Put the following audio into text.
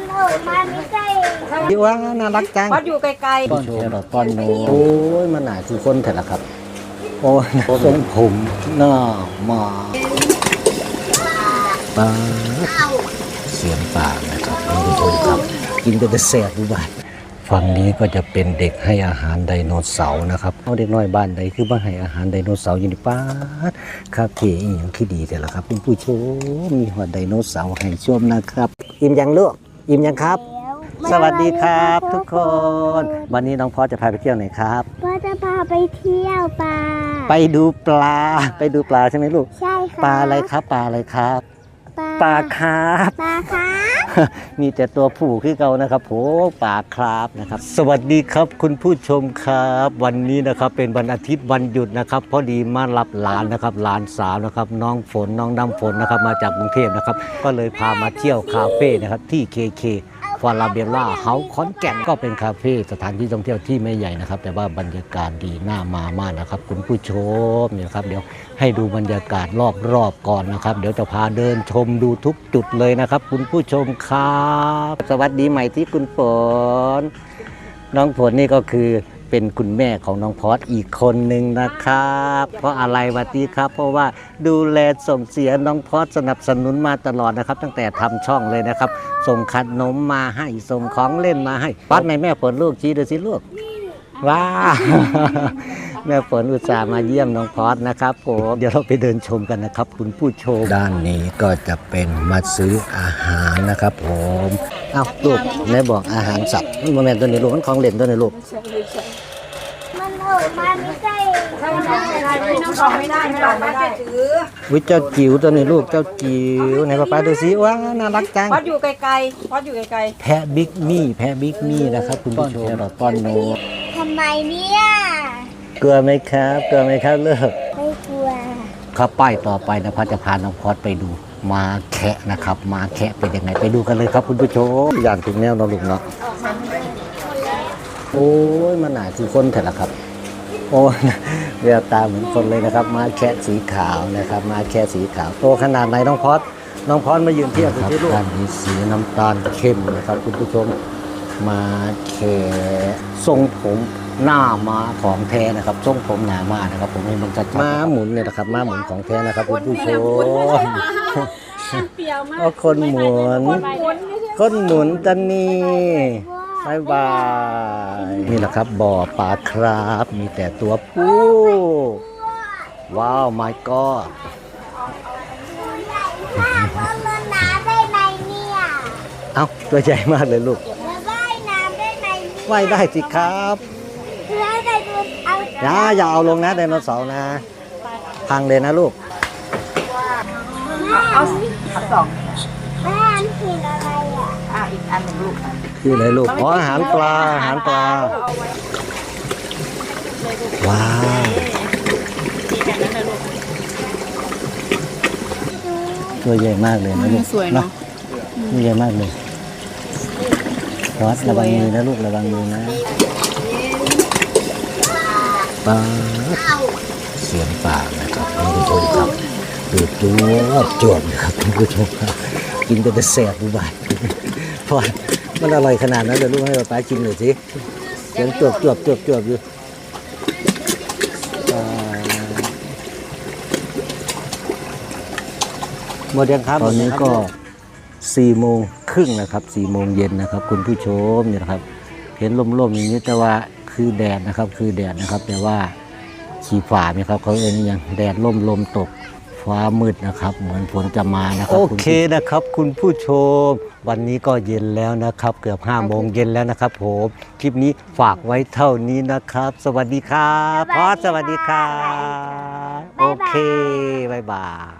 มันออกมาไม่ใช่พี่ว่าน่ารักจังวัดอยู่ไกลป้อนแครอทป้อนโนโอ้ยมันหนาคือคนแต่ละครับ โอ้ยทรงผมหน้ามาปลาเสียงปากนะครับท่านผู้ชมครับ กินก็จะแสบดูบ้านฝั่งนี้ก็จะเป็นเด็กให้อาหารไดโนเสาร์นะครับเอาเด็กน้อยบ้านใดคือบ้านให้อาหารไดโนเสาร์อยู่ในป้าดคาเฟ่อีหยังคือดีแต่ละครับคุณผู้ชมมีหัวไดโนเสาร์ให้ชมนะครับ อิ่มยังลูก อิ่มยังครับแล้วสวัสดีครับ ทุกคน วันนี้น้องพอจะพาไปเที่ยวไหนครับ พ่อจะพาไปเที่ยวปลา ไปดูปลา ไปดูปลาใช่ไหมลูก ใช่ค่ะ ปลาอะไรครับ ปลาอะไรครับ ปลาคาร์ฟปลาค่ะมีแต่ตัวผู้คือเก่านะครับโผปลาคราฟนะครับ สวัสดีครับคุณผู้ชมครับ วันนี้นะครับเป็นวันอาทิตย์วันหยุดนะครับพอดีมารับหลานนะครับหลานสาวนะครับ น้องฝนน้องน้ำฝนนะครับมาจากกรุงเทพนะครับ ก็เลยพามาเที่ยวคาเฟ่นะครับที่เคเค ฟาราเบลล่าเฮาขอนแก่นก็เป็นคาเฟ่สถานที่ท่องเที่ยวที่ไม่ใหญ่นะครับ แต่ว่าบรรยากาศดีน่ามามากนะครับ คุณผู้ชมเนี่ยนะครับ เดี๋ยวให้ดูบรรยากาศรอบๆก่อนนะครับ เดี๋ยวจะพาเดินชมดูทุกจุดเลยนะครับ คุณผู้ชมครับ สวัสดีใหม่ที่คุณฝนน้องฝนนี่ก็คือ เป็นคุณแม่ของน้องพอดอีกคนหนึ่งนะครับ เพราะอะไรวัดีครับ เพราะว่าดูแลส่งเสียน้องพอดสนับสนุนมาตลอดนะครับ ตั้งแต่ทำช่องเลยนะครับ ส่งขนมมาให้ส่งของเล่นมาให้ปัดในแม่ผลลูกชี้ดูสิลูก ว้าวแม่ฝนอุตส่าห์มาเยี่ยมน้องพอดนะครับผมเดี๋ยวเราไปเดินชมกันนะครับ คุณผู้ชม ด้านนี้ก็จะเป็นมาซื้ออาหารนะครับผมเอ้าลูกแม่บอกอาหารสัตว์นี่โมเมนต์ตัวนี้ลูกมันของเล่นตัวนี้ลูกมันออกมาไม่ใช่ๆถ้ามันทำไม่ได้พี่น้องบอกไม่ได้ไม่ได้ไม่ได้ถือวิเจ้าจิ๋วตัวนี้ลูกเจ้าจิ๋วไหนป้าป้าดูสิว้าวน่ารักจังวัดอยู่ไกลๆวัดอยู่ไกลแพะบิ๊กมี่แพะบิ๊กมี่นะครับคุณผู้ชมป้อนโนทำไมเนี่ยเกลือไหมครับเกลือไหมครับเลิกไม่กลัวครับป้ายต่อไปนะพัดจะพาน้องพอดไปดูมาแคะนะครับ มาแคะเป็นยังไงไปดูกันเลยครับคุณผู้ชมอย่างถึงแนวเนาะลูกเนาะโอ้ยมันหนาคือคนแต่ละครับ โอ้ยแววตาเหมือนคนเลยนะครับ มาแคะสีขาวนะครับ มาแคะสีขาวโตขนาดไหนน้องพอดน้องพอดมายืนเทียบดูที่ลูกด้านนี้สีน้ำตาลเข้มนะครับ คุณผู้ชม มาแคะทรงผมหน้าม้าของแท้นะครับทรงผมหนามานะครับ ผมให้มันจะม้าหมุนเนี่ยนะครับม้าหมุนของแท้นะครับคุณผู้ชมๆเปรี้ยวมากเอาคนหมุน คนหมุนตันนี่บายบายนี่แหละครับบ่อปลาครับ มีแต่ตัวผู้ว้าว my god ถ้าเขาเล่นน้ำได้ไหมเนี่ยเอ้าตัวใหญ่มากเลยลูก แล้วว่ายน้ำได้ ไหมเนี่ยว่ายได้สิครับเพื่อให้ได้ดูเอาอย่าอย่าเอาลงนะไดโนเสาร์นะ พังเลยนะลูกเอาสิเอาสองแม่อันกินอะไรอะอะอีกอันหนึ่งลูกคืออะไรลูกอ๋ออาหารปลาอาหารปลา ว้าวตัวใหญ่มากเลยนะลูกสวยเนาะตัวใหญ่มากเลย วัดระวังมือนะลูกระวังมือนะปลาเสียงปากนะครับท่านผู้ชมครับดูตัวจวบนะครับท่านผู้ชมครับกินก็จะแสบดูบาดพอมันอร่อยขนาดนั้นเดี๋ยวลูกให้ป้าชิมหน่อยสิเสียงจวบจวบจวบจวบอยู่อ่าหมดยังครับตอนนี้ก็4โมง ครึ่งนะครับ4โมงเย็นนะครับ คุณผู้ชมเนี่ยนะครับ เห็นลมๆอย่างนี้แต่ว่าคือแดดนะครับ คือแดดนะครับ แต่ว่าขีฝ่าไหมครับเขาเอ็นยังแดดล่มลมตกฟ้ามืดนะครับ เหมือนฝนจะมานะครับ โอเคนะครับ คุณผู้ชม วันนี้ก็เย็นแล้วนะครับ เกือบ5โมงเย็นแล้วนะครับผมคลิปนี้ฝากไว้เท่านี้นะครับ สวัสดีครับพอสสวัสดีครับโอเคบ๊ายบาย